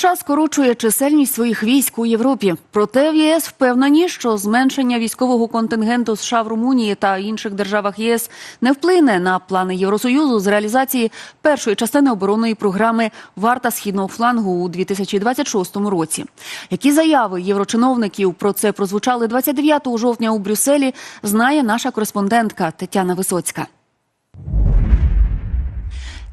США скорочує чисельність своїх військ у Європі. Проте в ЄС впевнені, що зменшення військового контингенту США в Румунії та інших державах єС не вплине на плани Євросоюзу з реалізації першої частини оборонної програми Варта східного флангу у 2026 році. Які заяви єврочиновників про це прозвучали 29 жовтня у Брюсселі, знає наша кореспондентка Тетяна Висоцька.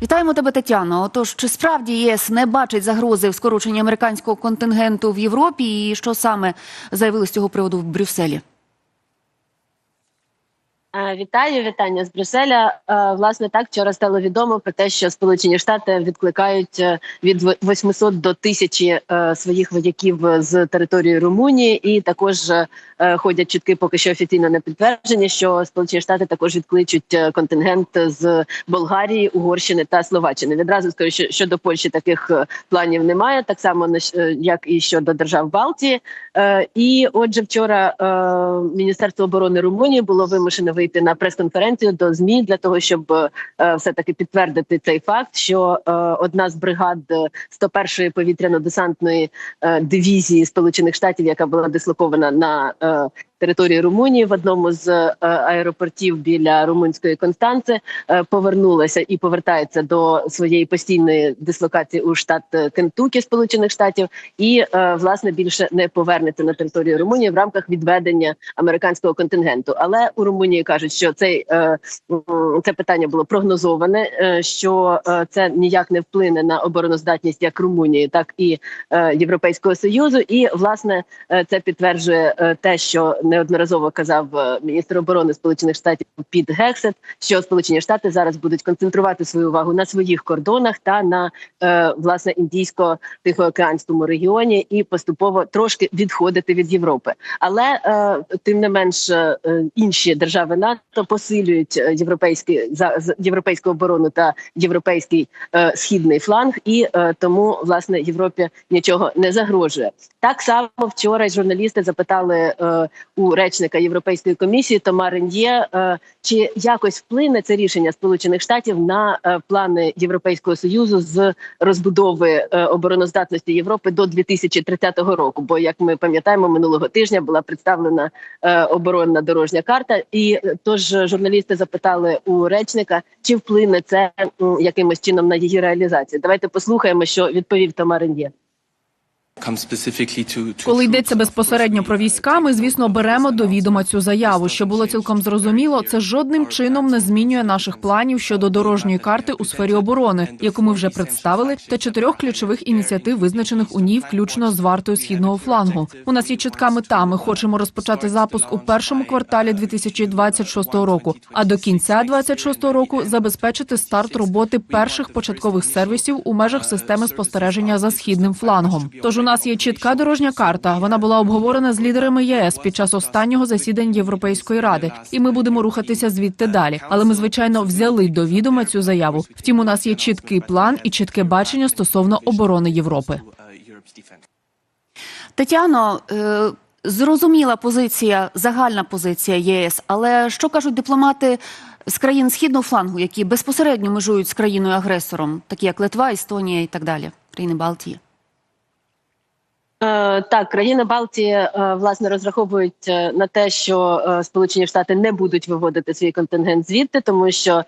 Вітаємо тебе, Тетяно. Отож, чи справді ЄС не бачить загрози в скороченні американського контингенту в Європі? І що саме заявили з цього приводу в Брюсселі? Вітаю, вітання з Брюсселя. Власне, так вчора стало відомо про те, що Сполучені Штати відкликають е, від 800 до 1000 е, своїх вояків з території Румунії, і також е, ходять чутки, поки що офіційно не підтверджені, що Сполучені Штати також відкличуть контингент з Болгарії, Угорщини та Словаччини. Відразу скажу, що щодо Польщі таких планів немає, так само як і щодо держав Балтії. І отже, вчора Міністерство оборони Румунії було вимушено вийти на прес-конференцію до змі для того, щоб е, все таки підтвердити цей факт, що е, одна з бригад е, 101-ї повітряно-десантної дивізії Сполучених Штатів, яка була дислокована на території Румунії в одному з е, аеропортів біля румунської Констанци, е, повернулася і повертається до своєї постійної дислокації у штат е, Кентукі Сполучених Штатів, і власне більше не повернеться на територію Румунії в рамках відведення американського контингенту. Але у Румунії кажуть, що цей це питання було прогнозоване, що це ніяк не вплине на обороноздатність як Румунії, так і Європейського союзу. І власне це підтверджує те, що неодноразово казав е, міністр оборони Сполучених Штатів Піт Гексет, що Сполучені Штати зараз будуть концентрувати свою увагу на своїх кордонах та на е, власне індійсько-тихоокеанському регіоні і поступово трошки відходити від Європи. Але е, тим не менш е, інші держави НАТО посилюють е, європейські за європейську оборону та європейський е, східний фланг, і е, тому власне Європі нічого не загрожує. Так само вчора журналісти запитали е, у речника Європейської комісії Тома е, чи якось вплине це рішення Сполучених Штатів на е, плани Європейського союзу з розбудови е, обороноздатності Європи до 2030 року. Бо як ми пам'ятаємо, минулого тижня була представлена оборонна дорожня карта, і тож журналісти запитали у речника, чи вплине це якимось чином на її реалізацію. Давайте послухаємо, що відповів Тома. Коли йдеться безпосередньо про війська, ми звісно беремо до відома цю заяву. Що було цілком зрозуміло, це жодним чином не змінює наших планів щодо дорожньої карти у сфері оборони, яку ми вже представили, та чотирьох ключових ініціатив, визначених у ній, включно з вартою східного флангу. У нас є чітка мета. Ми хочемо розпочати запуск у першому кварталі 2026 року. А до кінця 2026 року забезпечити старт роботи перших початкових сервісів у межах системи спостереження за східним флангом. Тож у нас є чітка дорожня карта. Вона була обговорена з лідерами ЄС під час останнього засідання Європейської ради, і ми будемо рухатися звідти далі. Але ми звичайно взяли до відома цю заяву. Втім, у нас є чіткий план і чітке бачення стосовно оборони Європи. Тетяно, е, зрозуміла позиція, загальна позиція ЄС, але що кажуть дипломати з країн східного флангу, які безпосередньо межують з країною агресором, такі як Литва, Естонія і так далі, країни Балтії? Е, Так, країни Балтії е, власне розраховують е, на те, що Сполучені Штати не будуть виводити свій контингент звідти, тому що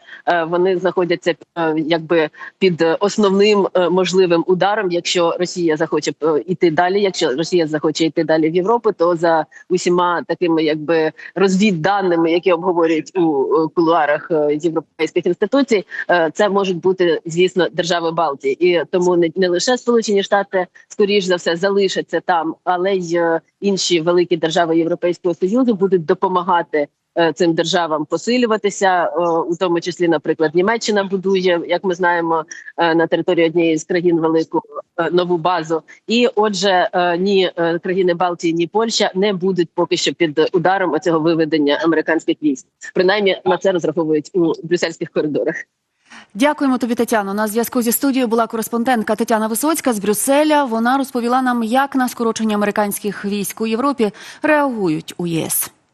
вони знаходяться якби під основним можливим ударом. Якщо Росія захоче йти далі, якщо Росія захоче йти далі в Європу, то за усіма такими якби розвідданими, які обговорюють у кулуарах європейських інституцій, це можуть бути звісно держави Балтії, і тому не, лише Сполучені Штати, скоріш за все, залишаться там, але й е, інші великі держави Європейського союзу будуть допомагати. е, Цим державам посилюватися, е, у тому числі, наприклад, Німеччина будує, як ми знаємо, на території однієї з країн велику нову базу. І отже, ні країни Балтії, ні Польща не будуть поки що під ударом оцього виведення американських військ. Принаймні на це розраховують у брюссельських коридорах. Дякуємо тобі, Тетяно. На зв'язку зі студією була кореспондентка Тетяна Висоцька з Брюсселя. Вона розповіла нам, як на скорочення американських військ у Європі реагують у ЄС.